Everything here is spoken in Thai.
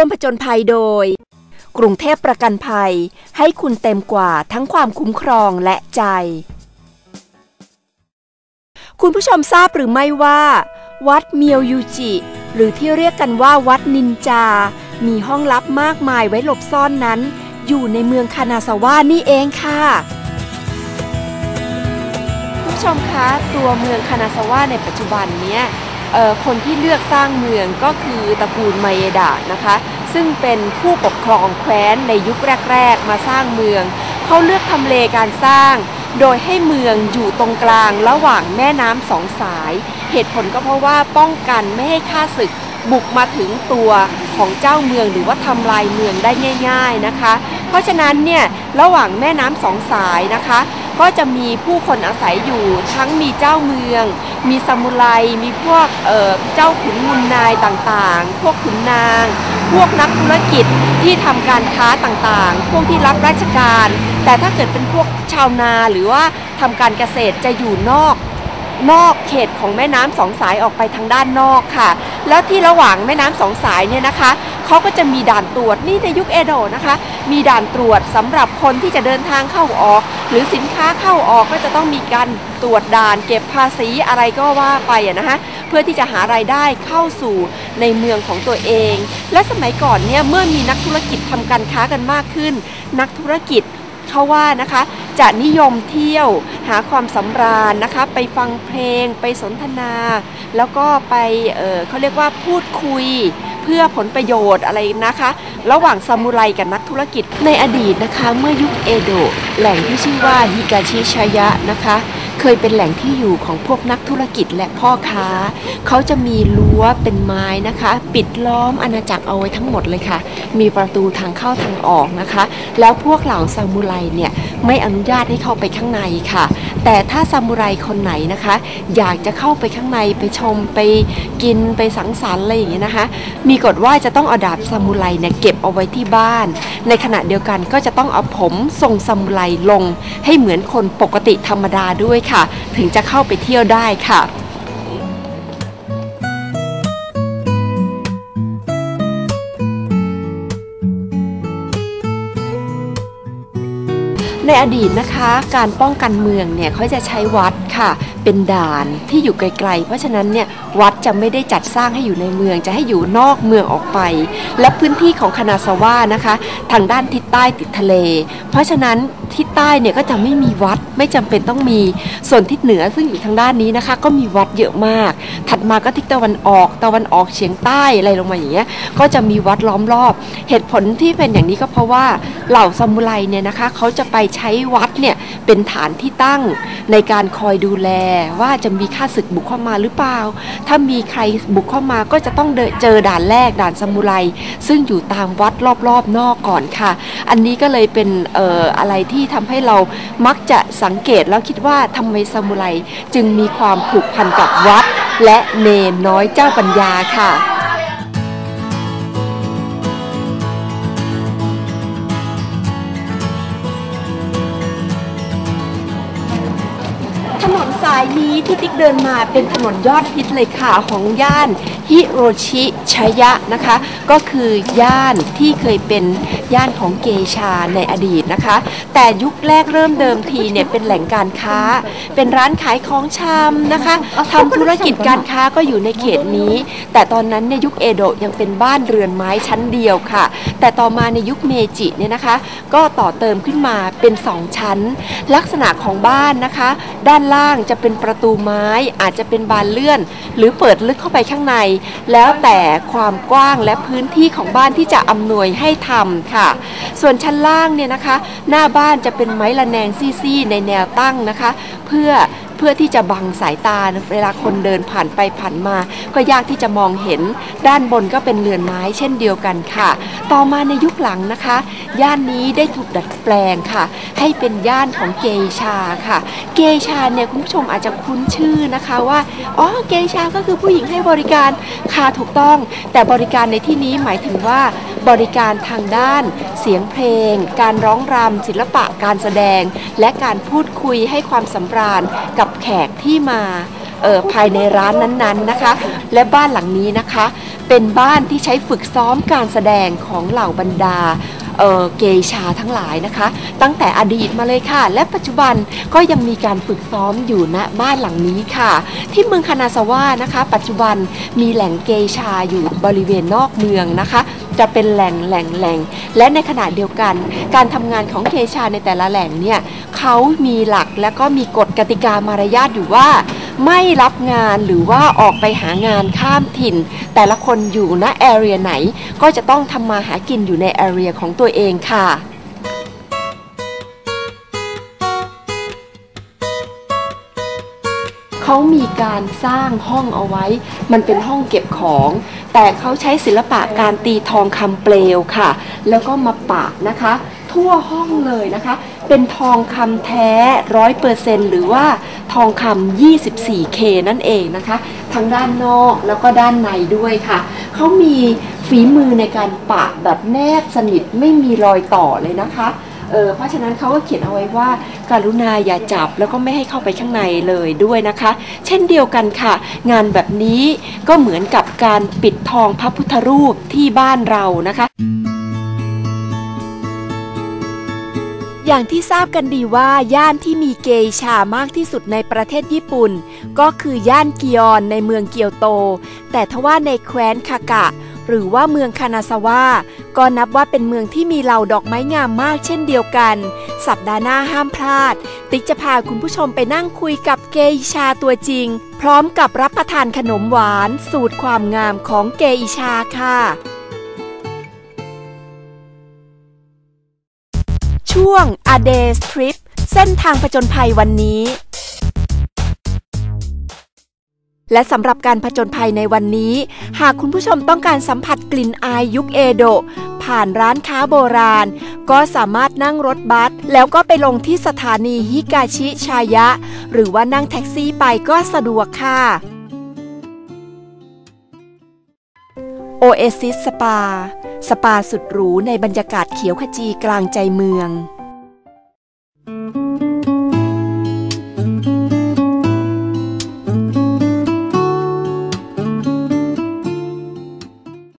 ร่วมผจญภัยโดย กรุงเทพประกันภัย ให้คุณเต็มกว่าทั้งความคุ้มครองและใจ คุณผู้ชมทราบหรือไม่ว่า วัดเมียวยูจิ หรือที่เรียกกันว่าวัดนินจา มีห้องลับมากมายไว้หลบซ่อนนั้น อยู่ในเมืองคานาซาวะนี่เองค่ะคุณผู้ชมคะตัวเมืองคานาซาวะในปัจจุบันเนี้ยคนที่เลือกสร้างเมืองก็คือตระกูลไมเอดะนะคะ ซึ่งเป็นผู้ปกครองแคว้นในยุคแรก ๆ มาสร้างเมือง เขาเลือกทำเลการสร้าง โดยให้เมืองอยู่ตรงกลางระหว่างแม่น้ำสองสาย เหตุผลก็เพราะว่าป้องกันไม่ให้ข้าศึกบุกมาถึงตัวของเจ้าเมืองหรือว่าทำลายเมืองได้ง่าย ๆนะคะ เพราะฉะนั้นเนี่ยระหว่างแม่น้ำสองสายนะคะ ก็จะมีผู้คนอาศัยอยู่ทั้งมีเจ้าเมือง มีซามูไรมีพวกเเจ้าขุนมุนนายต่างๆ พวกขุนนาง พวกนักธุรกิจที่ทำการค้าต่างๆ พวกที่รับราชการ แต่ถ้าเกิดเป็นพวกชาวนาหรือว่าทำการเกษตรจะอยู่นอก นอกเขตของแม่น้ำสองสายออกไปทางด้านนอกค่ะ แล้วที่ระหว่างแม่น้ำสองสายเนี่ยนะคะเขาก็จะมีด่านตรวจนี่ในยุคเอโดะนะคะ มีด่านตรวจสำหรับคนที่จะเดินทางเข้าออก หรือสินค้าเข้าออกก็จะต้องมีการตรวจด่าน เก็บภาษีอะไรก็ว่าไปนะคะเพื่อที่จะหารายได้เข้าสู่ในเมืองของตัวเอง และสมัยก่อนเนี่ยเมื่อมีนักธุรกิจทำการค้ากันมากขึ้น นักธุรกิจ เขาว่านะคะ จะนิยมเที่ยวหาความสำราญนะคะ ไปฟังเพลง ไปสนทนา แล้วก็ไปเเขาเรียกว่าพูดคุยเพื่อผลประโยชน์อะไรนะคะ ระหว่างซามูไรกับนักธุรกิจในอดีตนะคะ เมื่อยุคเอโดะแหล่งที่ชื่อว่าฮิกาชิชายะนะคะ เคยเป็นแหล่งที่อยู่ของพวกนักธุรกิจและพ่อค้า เขาจะมีรั้วเป็นไม้นะคะ ปิดล้อมอาณาจักรเอาไว้ทั้งหมดเลยค่ะ มีประตูทางเข้าทางออกนะคะ แล้วพวกเหล่าซามูไรเนี่ยไม่อนุญาตให้เข้าไปข้างในค่ะ แต่ถ้าซามูไรคนไหนนะคะ อยากจะเข้าไปข้างในไปชมไปกินไปสังสรรค์อะไรอย่างเงี้ยนะคะ มีกฎว่าจะต้องเอาดาบซามูไรเนี่ยเก็บเอาไว้ที่บ้าน ในขณะเดียวกันก็จะต้องเอาผมทรงซามูไรลง ให้เหมือนคนปกติธรรมดาด้วยค่ะถึงจะเข้าไปเที่ยวได้ค่ะในอดีตนะคะ การป้องกันเมืองเนี่ยเขาจะใช้วัดค่ะ เป็นด่านที่อยู่ไกลๆ เพราะฉะนั้นเนี่ยวัดจะไม่ได้จัดสร้างให้อยู่ในเมืองจะให้อยู่นอกเมืองออกไป และพื้นที่ของคณาสว่านะคะ ทางด้านทิศใต้ติดทะเล เพราะฉะนั้นทิศใต้เนี่ยก็จะไม่มีวัดไม่จำเป็นต้องมีส่วนทิศเหนือซึ่งอยู่ทางด้านนี้นะคะ ก็มีวัดเยอะมาก ถัดมาก็ทิศตะวันออกตะวันออกเฉียงใต้อะไรลงมาอย่างเงี้ยก็จะมีวัดล้อมรอบ เหตุผลที่เป็นอย่างนี้ก็เพราะว่าเหล่าซามูไรเนี่ยนะคะเขาจะไปใช้วัดเนี่ยเป็นฐานที่ตั้งในการคอยดูแลว่าจะมีค่าศึกบุกเข้ามาหรือเปล่า ถ้ามีใครบุกเข้ามาก็จะต้องเจอด่านแรกด่านสมุไร ซึ่งอยู่ตามวัดรอบๆนอกก่อนค่ะ อันนี้ก็เลยเป็นอออะไรที่ทำให้เรามักจะสังเกตแล้วคิดว่าทำไมสมุไรจึงมีความผูกพันกับวัด และเนนน้อยเจ้าปัญญาค่ะายนี้ที่ติ๊กเดินมาเป็นถนนยอดฮิตเลยค่ะของย่านฮิโรชิชยะนะคะ ก็คือย่านที่เคยเป็นย่านของเกชาในอดีตนะคะ แต่ยุคแรกเริ่มเดิมทีเนี่ยเป็นแหล่งการค้า เป็นร้านขายของชำนะคะทำธุรกิจการค้าก็อยู่ในเขตนี้ แต่ตอนนั้นในยุคเอโดะยังเป็นบ้านเรือนไม้ชั้นเดียวค่ะ แต่ต่อมาในยุคเมจิเนี่ยนะคะ ก็ต่อเติมขึ้นมาเป็นสองชั้น ลักษณะของบ้านนะคะ ด้านล่างจะเป็นประตูไม้ อาจจะเป็นบานเลื่อน หรือเปิดลึกเข้าไปข้างใน แล้วแต่ความกว้างและพื้นที่ของบ้านที่จะอำนวยให้ทำค่ะ ส่วนชั้นล่างเนี่ยนะคะ หน้าบ้านจะเป็นไม้ละแนงซี่ๆในแนวตั้งนะคะ เพื่อ เพื่อที่จะบังสายตาเวลาคนเดินผ่านไปผ่านมา ก็ยากที่จะมองเห็น ด้านบนก็เป็นเรือนไม้เช่นเดียวกันค่ะ ต่อมาในยุคหลังนะคะ ย่านนี้ได้ถูกดัดแปลงค่ะ ให้เป็นย่านของเกชาค่ะ เกชาเนี่ยคุณผู้ชมอาจจะคุ้นชื่อนะคะว่าอ๋อเกชาก็คือผู้หญิงให้บริการค่ะถูกต้อง แต่บริการในที่นี้หมายถึงว่าบริการทางด้าน เสียงเพลง การร้องรำศิลปะการแสดง และการพูดคุยให้ความสำราญกับแขกที่มาออภายในร้านนั้นๆนะคะ และบ้านหลังนี้นะคะ เป็นบ้านที่ใช้ฝึกซ้อมการแสดงของเหล่าบรรดาเกชาทั้งหลายนะคะ ตั้งแต่อดีตมาเลยค่ะ และปัจจุบันก็ยังมีการฝึกซ้อมอยู่ณบ้านหลังนี้ค่ะ ที่เมืองคานาซาวะนะคะ ปัจจุบันมีแหล่งเกชาอยู่บริเวณนอกเมืองนะคะ จะเป็นแหล่งแหล่งแหล่งและในขณะเดียวกัน การทำงานของเคชาในแต่ละแหล่งเนี่ยเขามีหลักและก็มีกฎกติกามารยาทอยู่ว่า ไม่รับงานหรือว่าออกไปหางานข้ามถิ่น แต่ละคนอยู่ณแอเรียไหนก็จะต้องทำมาหากินอยู่ในแอเรียของตัวเองค่ะ เขามีการสร้างห้องเอาไว้ มันเป็นห้องเก็บของ แต่เขาใช้ศิลปะการตีทองคำเปลวค่ะ แล้วก็มาปะนะคะ ทั่วห้องเลยนะคะ เป็นทองคำแท้ร้อยเปอร์เซนหรือว่าทองคำ 24K นั่นเองนะคะ ทั้งด้านนอกแล้วก็ด้านในด้วยค่ะ เขามีฝีมือในการปะแบบแนบสนิทไม่มีรอยต่อเลยนะคะ เออเพราะฉะนั้นเขาก็เขียนเอาไว้ว่าการุณาอย่าจับแล้วก็ไม่ให้เข้าไปข้างในเลยด้วยนะคะ เช่นเดียวกันค่ะ งานแบบนี้ก็เหมือนกับการปิดทองพระพุทธรูปที่บ้านเรานะคะ อย่างที่ทราบกันดีว่าย่านที่มีเกยชามากที่สุดในประเทศญี่ปุ่น ก็คือย่านกิยอนในเมืองเกียวโต แต่ทว่าในแคว้นคากะ หรือว่าเมืองคานาซาวะก็นับว่าเป็นเมืองที่มีเหล่าดอกไม้งามมากเช่นเดียวกัน สัปดาห์หน้าห้ามพลาด ติ๊กจะพาคุณผู้ชมไปนั่งคุยกับเกย์ชาตัวจริง พร้อมกับรับประทานขนมหวาน สูตรความงามของเกย์ชาค่ะ ช่วง A Day's Trip เส้นทางผจญภัยวันนี้ และสำหรับการผจญภัยในวันนี้ หากคุณผู้ชมต้องการสัมผัสกลิ่นอายยุคเอโดะผ่านร้านค้าโบราณ ก็สามารถนั่งรถบัส แล้วก็ไปลงที่สถานีฮิกาชิชายะ หรือว่านั่งแท็กซี่ไปก็สะดวกค่ะ Oasis Spa สปาสุดหรูในบรรยากาศเขียวขจีกลางใจเมือง